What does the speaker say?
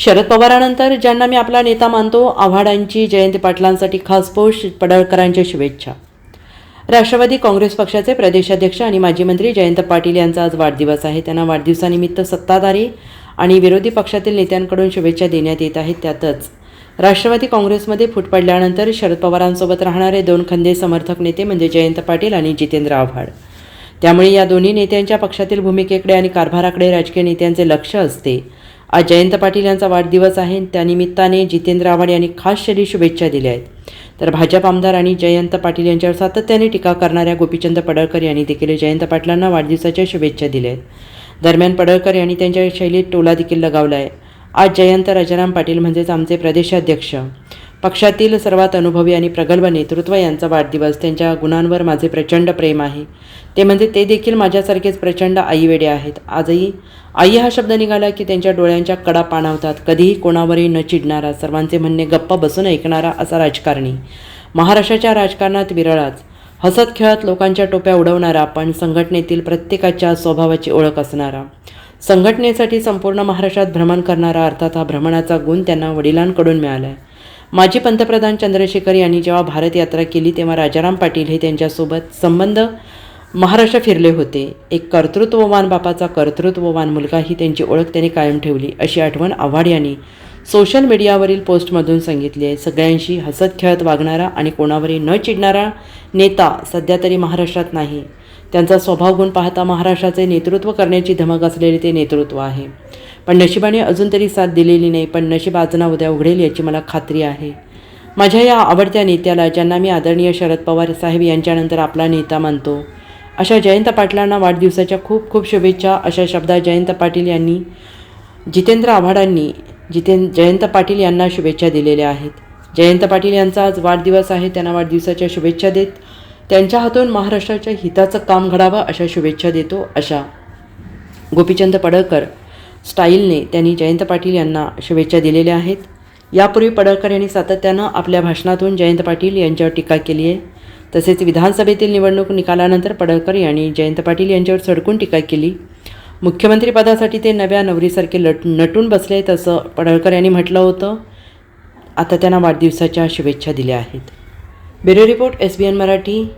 शरद पवारानंतर ज्यांना मी आपला नेता मानतो आव्हाडांची जयंती पाटलांसाठी खास पोस्ट पडळकरांच्या शुभेच्छा. राष्ट्रवादी काँग्रेस पक्षाचे प्रदेशाध्यक्ष आणि माजी मंत्री जयंत पाटील यांचा आज वाढदिवस आहे. त्यांना वाढदिवसानिमित्त सत्ताधारी आणि विरोधी पक्षातील नेत्यांकडून शुभेच्छा देण्यात येत आहेत त्यातच. राष्ट्रवादी काँग्रेसमध्ये फूट पडल्यानंतर शरद पवारांसोबत राहणारे दोन खंदे समर्थक नेते म्हणजे जयंत पाटील आणि जितेंद्र आव्हाड. त्यामुळे या दोन्ही नेत्यांच्या पक्षातील भूमिकेकडे आणि कारभाराकडे राजकीय नेत्यांचे लक्ष असते. आज जयंत पाटील यांचा वाढदिवस आहे. त्यानिमित्ताने जितेंद्र आव्हाड यांनी खास शैली शुभेच्छा दिल्या आहेत. तर भाजप आमदार आणि जयंत पाटील यांच्यावर सातत्याने टीका करणाऱ्या गोपीचंद पडळकर यांनी देखील जयंत पाटलांना वाढदिवसाच्या शुभेच्छा दिल्या आहेत. दरम्यान पडळकर यांनी त्यांच्या शैलीत टोला देखील लगावला आहे आज जयंत राजाराम पाटील म्हणजेच आमचे प्रदेशाध्यक्ष. पक्षातील सर्वात अनुभवी आणि प्रगल्भ नेतृत्व यांचा वाढदिवस त्यांच्या गुणांवर माझे प्रचंड प्रेम आहे. ते म्हणजे ते देखील माझ्यासारखेच प्रचंड आईवेडे आहेत. आजही आई हा शब्द निघाला की त्यांच्या डोळ्यांच्या कडा पाणावतात. कधीही कोणावरही न चिडणारा सर्वांचे म्हणणे गप्प बसून ऐकणारा असा राजकारणी. महाराष्ट्राच्या राजकारणात विरळाच. हसत खेळत लोकांच्या टोप्या उडवणारा पण संघटनेतील प्रत्येकाच्या स्वभावाची ओळख असणारा. संघटनेसाठी संपूर्ण महाराष्ट्रात भ्रमण करणारा अर्थात हा भ्रमणाचा गुण त्यांना वडिलांकडून मिळाला आहे माजी पंतप्रधान चंद्रशेखर यांनी जेव्हा भारत यात्रा केली तेव्हा राजाराम पाटील हे त्यांच्यासोबत संबंध महाराष्ट्र फिरले होते. एक कर्तृत्ववान बापाचा कर्तृत्ववान मुलगा ही त्यांची ओळख त्यांनी कायम ठेवली अशी आठवण आव्हाड यांनी सोशल मीडियावरील पोस्टमधून सांगितली आहे. सगळ्यांशी हसत खेळत वागणारा आणि कोणावरही न चिडणारा नेता सध्या तरी महाराष्ट्रात नाही. त्यांचा स्वभाव गुण पाहता महाराष्ट्राचे नेतृत्व करण्याची धमक असलेले ते नेतृत्व आहे. पण नशिबाने अजून तरी साथ दिलेली नाही पण नशीब आज ना उद्या उघडेल याची मला खात्री आहे. माझ्या या आवडत्या नेत्याला ज्यांना मी आदरणीय शरद पवार साहेब यांच्यानंतर आपला नेता मानतो अशा जयंत पाटलांना वाढदिवसाच्या खूप खूप शुभेच्छा. अशा शब्दात जयंत पाटील यांनी जितेंद्र आव्हाडांनी जितें जयंत पाटील यांना शुभेच्छा दिलेल्या आहेत. जयंत पाटील यांचा आज वाढदिवस आहे त्यांना वाढदिवसाच्या शुभेच्छा देत त्यांच्या हातून महाराष्ट्राच्या हिताचं काम घडावं अशा शुभेच्छा देतो अशा. गोपीचंद पडळकर स्टाईलने त्यांनी जयंत पाटील यांना शुभेच्छा दिलेल्या आहेत. यापूर्वी पडळकर यांनी सातत्यानं आपल्या भाषणातून जयंत पाटील यांच्यावर टीका केली आहे. तसेच विधानसभेतील निवडणूक निकालानंतर पडळकर यांनी जयंत पाटील यांच्यावर सडकून टीका केली. मुख्यमंत्रीपदासाठी ते नव्या नवरीसारखे लट नटून बसले आहेत असं पडळकर यांनी म्हटलं होतं. आता त्यांना वाढदिवसाच्या शुभेच्छा दिल्या आहेत. Bureau report S B N Marathi.